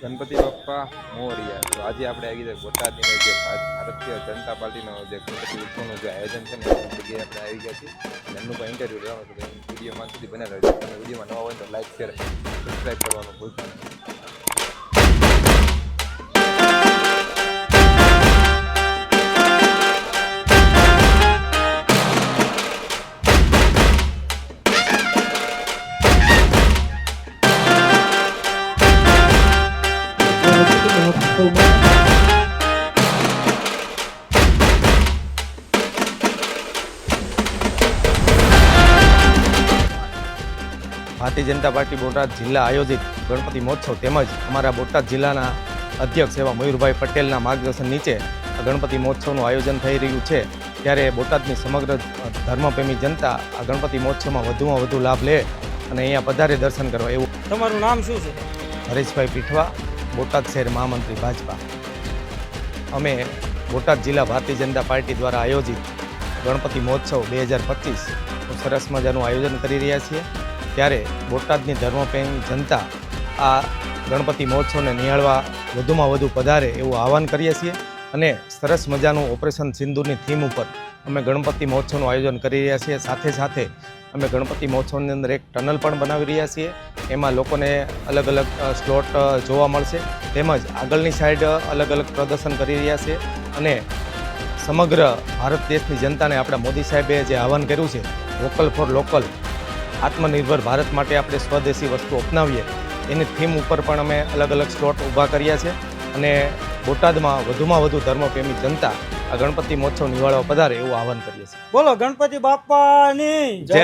ગણપતિ બાપ્પા, મોરિયા. તો આજે આપણે આવી ગયા બોટાદની જે ભારતીય જનતા પાર્ટીનો જે ગણપતિ ઉત્સવનું જે આયોજન છે ને, એ જગ્યાએ આપણે આવી ગયા છીએ. પણ ઇન્ટરવ્યૂ લેવાનું છે. વિડીયોમાં સુધી બને રહેજો. તમે વિડીયોમાં નવા હોય તો લાઈક શેર સબસ્ક્રાઈબ કરવાનું ભૂલતા નહીં. ભારતીય જનતા પાર્ટી બોટાદ જિલ્લા આયોજિત ગણપતિ મહોત્સવ તેમજ અમારા બોટાદ જિલ્લાના અધ્યક્ષ એવા મયુરભાઈ પટેલના માર્ગદર્શન નીચે ગણપતિ મહોત્સવનું આયોજન થઈ રહ્યું છે. ત્યારે બોટાદની સમગ્ર ધર્મપ્રેમી જનતા આ ગણપતિ મહોત્સવમાં વધુમાં વધુ લાભ લે અને અહીંયા પધારે દર્શન કરવા એવું. તમારું નામ શું છે? હરેશભાઈ પીઠવા. બોટાદ શહેર મહામંત્રી ભાજપા. અમે બોટાદ જિલ્લા ભારતીય જનતા પાર્ટી દ્વારા આયોજિત ગણપતિ મહોત્સવ બે હજાર પચીસ સરસ મજાનું આયોજન કરી રહ્યા છીએ. ત્યારે બોટાદની ધર્મપ્રેમી જનતા આ ગણપતિ મહોત્સવને નિહાળવા વધુમાં વધુ પધારે એવું આહવાન કરીએ છીએ અને સરસ મજાનું ઓપરેશન સિંધુની થીમ ઉપર અમે ગણપતિ મહોત્સવનું આયોજન કરી રહ્યા છીએ. સાથે સાથે અમે ગણપતિ મહોત્સવની અંદર એક ટનલ પણ બનાવી રહ્યા છીએ. એમાં લોકોને અલગ અલગ સ્લોટ જોવા મળશે. તેમજ આગળની સાઈડ અલગ અલગ પ્રદર્શન કરી રહ્યા છે. અને સમગ્ર ભારત દેશની જનતાને આપણા મોદી સાહેબે જે આહવાન કર્યું છે, વોકલ ફોર લોકલ આત્મનિર્ભર ભારત માટે આપણે સ્વદેશી વસ્તુ અપનાવીએ. એની થીમ ઉપર પણ અમે અલગ અલગ સ્લોટ ઊભા કર્યા છે. અને બોટાદમાં વધુમાં વધુ ધર્મપ્રેમી જનતા આ ગણપતિ મહોત્સવ નિવાળવા પધારે એવું આહવાન કરીએ છીએ. બોલો ગણપતિ બાપાની જય.